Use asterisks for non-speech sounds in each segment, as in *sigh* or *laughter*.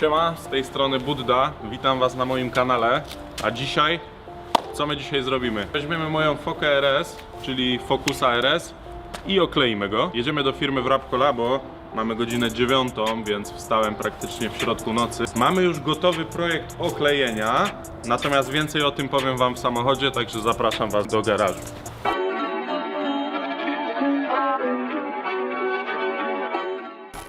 Siema, z tej strony Budda, witam was na moim kanale. A dzisiaj, co my dzisiaj zrobimy? Weźmiemy moją Fokę RS, czyli Focusa RS i okleimy go. Jedziemy do firmy w Rapcolabo, mamy godzinę dziewiątą, więc wstałem praktycznie w środku nocy. Mamy już gotowy projekt oklejenia, natomiast więcej o tym powiem wam w samochodzie, także zapraszam was do garażu.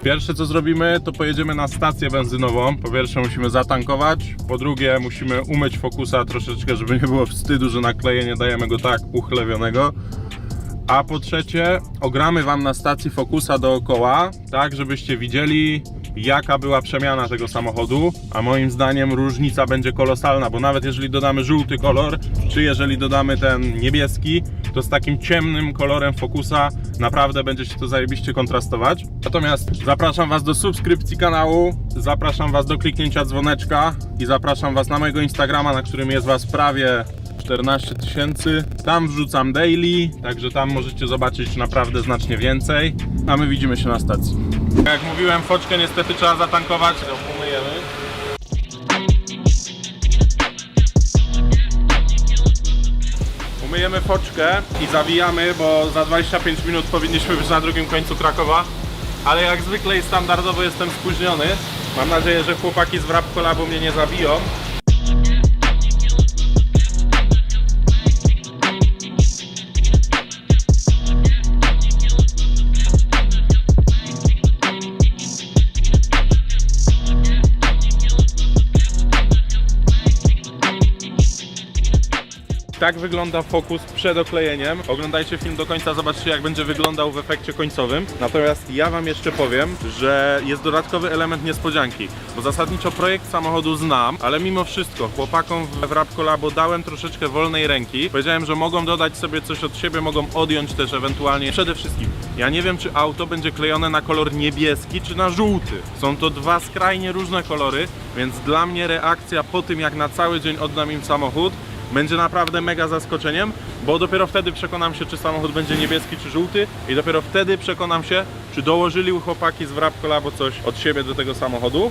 Pierwsze co zrobimy, to pojedziemy na stację benzynową. Po pierwsze musimy zatankować, po drugie musimy umyć Focusa troszeczkę, żeby nie było wstydu, że na klejenie dajemy go tak uchlewionego. A po trzecie, ogramy Wam na stacji Focusa dookoła, tak żebyście widzieli jaka była przemiana tego samochodu, a moim zdaniem różnica będzie kolosalna, bo nawet jeżeli dodamy żółty kolor, czy jeżeli dodamy ten niebieski, to z takim ciemnym kolorem Focusa naprawdę będzie się to zajebiście kontrastować. Natomiast zapraszam Was do subskrypcji kanału, zapraszam Was do kliknięcia dzwoneczka i zapraszam Was na mojego Instagrama, na którym jest Was prawie 14 tysięcy. Tam wrzucam daily, także tam możecie zobaczyć naprawdę znacznie więcej. A my widzimy się na stacji. Jak mówiłem, foczkę niestety trzeba zatankować. To umyjemy. Umyjemy foczkę i zawijamy, bo za 25 minut powinniśmy być na drugim końcu Krakowa. Ale jak zwykle i standardowo jestem spóźniony. Mam nadzieję, że chłopaki z Wrap Collabo mnie nie zabiją. Tak wygląda Focus przed oklejeniem. Oglądajcie film do końca, zobaczcie jak będzie wyglądał w efekcie końcowym. Natomiast ja Wam jeszcze powiem, że jest dodatkowy element niespodzianki, bo zasadniczo projekt samochodu znam, ale mimo wszystko chłopakom w Rap Collabo dałem troszeczkę wolnej ręki. Powiedziałem, że mogą dodać sobie coś od siebie, mogą odjąć też ewentualnie. Przede wszystkim, ja nie wiem czy auto będzie klejone na kolor niebieski czy na żółty. Są to dwa skrajnie różne kolory, więc dla mnie reakcja po tym jak na cały dzień oddam im samochód będzie naprawdę mega zaskoczeniem, bo dopiero wtedy przekonam się, czy samochód będzie niebieski czy żółty i dopiero wtedy przekonam się, czy dołożyli chłopaki z Wrap Collabo coś od siebie do tego samochodu.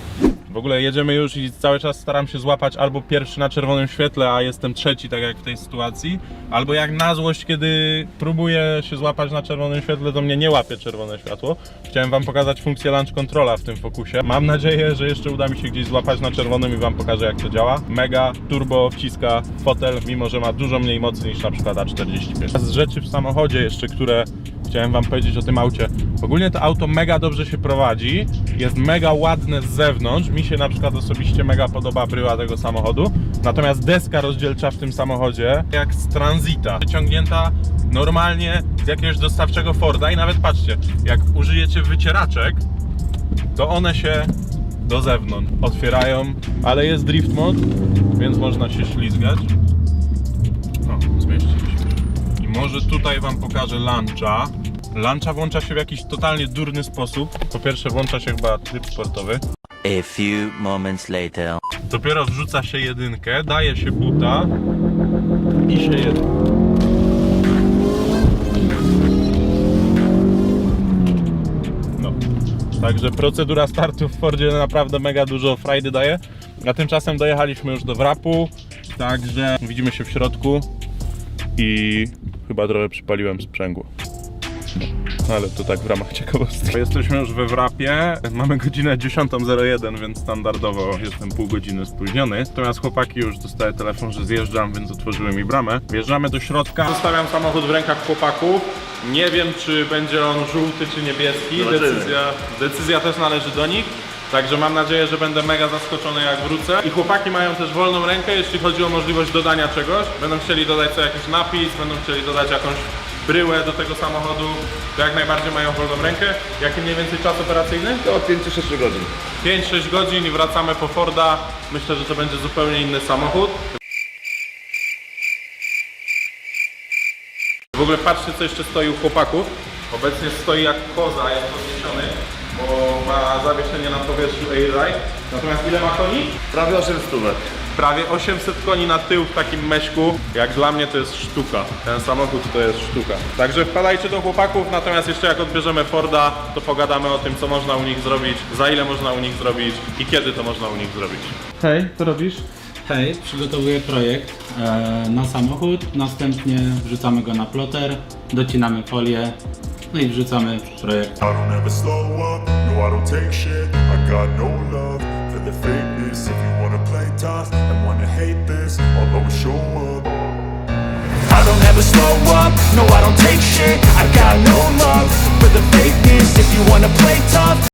W ogóle jedziemy już i cały czas staram się złapać albo pierwszy na czerwonym świetle, a jestem trzeci, tak jak w tej sytuacji, albo jak na złość, kiedy próbuję się złapać na czerwonym świetle, to mnie nie łapie czerwone światło. Chciałem Wam pokazać funkcję launch controla w tym fokusie. Mam nadzieję, że jeszcze uda mi się gdzieś złapać na czerwonym i Wam pokażę jak to działa. Mega turbo wciska fotel, mimo że ma dużo mniej mocy niż na przykład A45. Z rzeczy w samochodzie jeszcze, które chciałem Wam powiedzieć o tym aucie. Ogólnie to auto mega dobrze się prowadzi, jest mega ładne z zewnątrz. Mi się na przykład osobiście mega podoba bryła tego samochodu. Natomiast deska rozdzielcza w tym samochodzie, jak z Transita, wyciągnięta normalnie z jakiegoś dostawczego Forda i nawet patrzcie, jak użyjecie wycieraczek, to one się do zewnątrz otwierają, ale jest drift mode, więc można się ślizgać. Może tutaj Wam pokażę luncha. Luncha włącza się w jakiś totalnie durny sposób. Po pierwsze włącza się chyba tryb sportowy. A few moments later. Dopiero wrzuca się jedynkę, daje się buta i się jedzie. No. Także procedura startu w Fordzie naprawdę mega dużo frajdy daje. A tymczasem dojechaliśmy już do wrapu, także widzimy się w środku i chyba trochę przypaliłem sprzęgło. Ale to tak w ramach ciekawostki. Jesteśmy już we wrapie, mamy godzinę 10.01, więc standardowo jestem pół godziny spóźniony. Natomiast chłopaki już dostały telefon, że zjeżdżam, więc otworzyły mi bramę. Wjeżdżamy do środka. Zostawiam samochód w rękach chłopaków. Nie wiem, czy będzie on żółty czy niebieski. Zobaczymy. Decyzja, decyzja też należy do nich. Także mam nadzieję, że będę mega zaskoczony jak wrócę. I chłopaki mają też wolną rękę, jeśli chodzi o możliwość dodania czegoś. Będą chcieli dodać sobie jakiś napis, będą chcieli dodać jakąś bryłę do tego samochodu, to jak najbardziej mają wolną rękę. Jaki mniej więcej czas operacyjny? To od 5-6 godzin. 5-6 godzin i wracamy po Forda. Myślę, że to będzie zupełnie inny samochód. W ogóle patrzcie, co jeszcze stoi u chłopaków. Obecnie stoi jak koza, jest podniesiony, bo ma zawieszenie na powierzchni Airride. Natomiast ile ma koni? Prawie 8 stówek. Prawie 800 koni na tył w takim meśku. Jak dla mnie to jest sztuka. Ten samochód to jest sztuka. Także wpadajcie do chłopaków, natomiast jeszcze jak odbierzemy Forda, to pogadamy o tym, co można u nich zrobić, za ile można u nich zrobić i kiedy to można u nich zrobić. Hej, co robisz? Hej, przygotowuję projekt e, na samochód, następnie wrzucamy go na ploter, docinamy folię, no i wrzucamy projekt. I don't ever slow up, no I don't take shit. I got no love for the fakeness. If you wanna play tough wanna hate this show up. Slow up, no no love you wanna play tough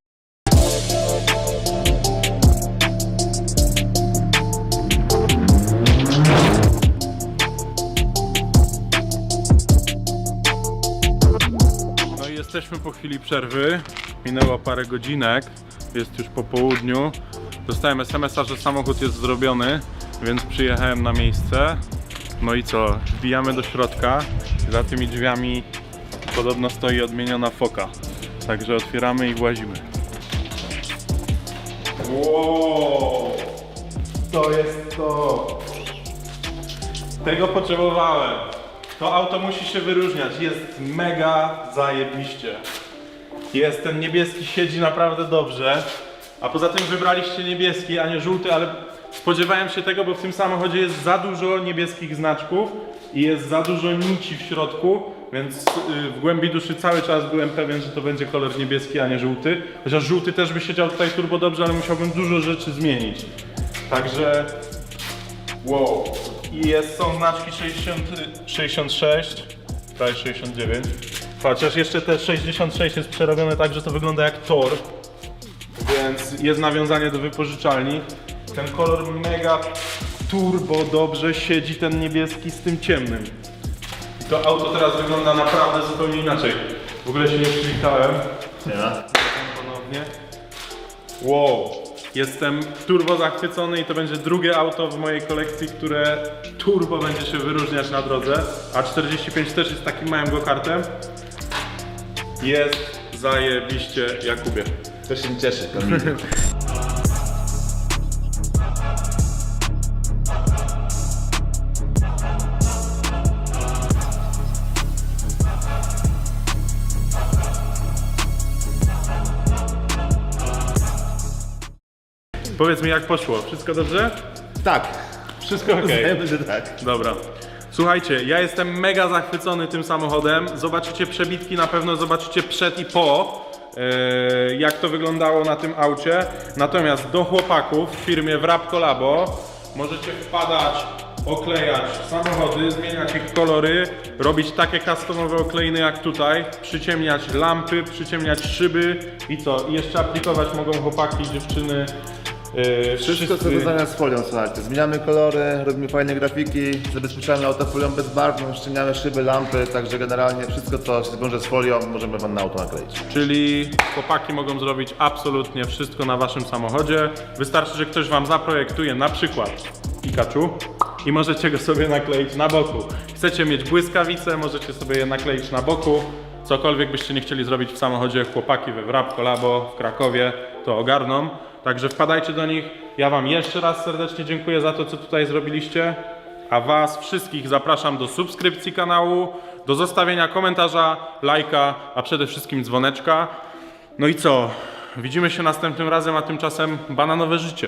jesteśmy po chwili przerwy. Minęło parę godzinek, jest już po południu. Dostałem SMS-a, że samochód jest zrobiony, więc przyjechałem na miejsce. No i co? Wbijamy do środka. Za tymi drzwiami podobno stoi odmieniona foka. Także otwieramy i włazimy. Wow! To jest to! Tego potrzebowałem. To auto musi się wyróżniać. Jest mega zajebiście. Jest ten niebieski, siedzi naprawdę dobrze. A poza tym wybraliście niebieski, a nie żółty, ale spodziewałem się tego, bo w tym samochodzie jest za dużo niebieskich znaczków i jest za dużo nici w środku, więc y, w głębi duszy cały czas byłem pewien, że to będzie kolor niebieski, a nie żółty. Chociaż żółty też by siedział tutaj turbo dobrze, ale musiałbym dużo rzeczy zmienić. Także Wow. I jest, są znaczki 60, 66, prawie 69. Chociaż jeszcze te 66 jest przerobione tak, że to wygląda jak tor. Więc jest nawiązanie do wypożyczalni. Ten kolor mega turbo dobrze siedzi ten niebieski z tym ciemnym. I to auto teraz wygląda naprawdę zupełnie inaczej. W ogóle się nie przywitałem. Ponownie. Wow, jestem turbo zachwycony i to będzie drugie auto w mojej kolekcji, które turbo będzie się wyróżniać na drodze. A 45 też jest takim małym go-kartem. Jest zajebiście Jakubie. To się cieszy. *laughs* Powiedz mi jak poszło, wszystko dobrze? tak, Wszystko ok. uznajemy, że tak. Dobra. Słuchajcie, ja jestem mega zachwycony tym samochodem. Zobaczycie przebitki, na pewno zobaczycie przed i po, e, jak to wyglądało na tym aucie. Natomiast do chłopaków w firmie Wrap Collabo możecie wpadać, oklejać samochody, zmieniać ich kolory, robić takie customowe okleiny jak tutaj, przyciemniać lampy, przyciemniać szyby i co? I jeszcze aplikować mogą chłopaki, dziewczyny. E, Wszystko co wszyscy. związane z folią, słuchajcie. Zmieniamy kolory, robimy fajne grafiki, zabezpieczamy auto folią bezbarwną, ścieniamy szyby, lampy, także generalnie wszystko co się wiąże z folią możemy wam na auto nakleić. Czyli chłopaki mogą zrobić absolutnie wszystko na waszym samochodzie. Wystarczy, że ktoś wam zaprojektuje na przykład Pikachu i możecie go sobie nakleić na boku. Chcecie mieć błyskawice, możecie sobie je nakleić na boku. Cokolwiek byście nie chcieli zrobić w samochodzie, chłopaki we Wrap Collabo w Krakowie to ogarną. Także wpadajcie do nich. Ja wam jeszcze raz serdecznie dziękuję za to, co tutaj zrobiliście. A Was wszystkich zapraszam do subskrypcji kanału, do zostawienia komentarza, lajka, a przede wszystkim dzwoneczka. No i co? Widzimy się następnym razem, a tymczasem bananowe życie.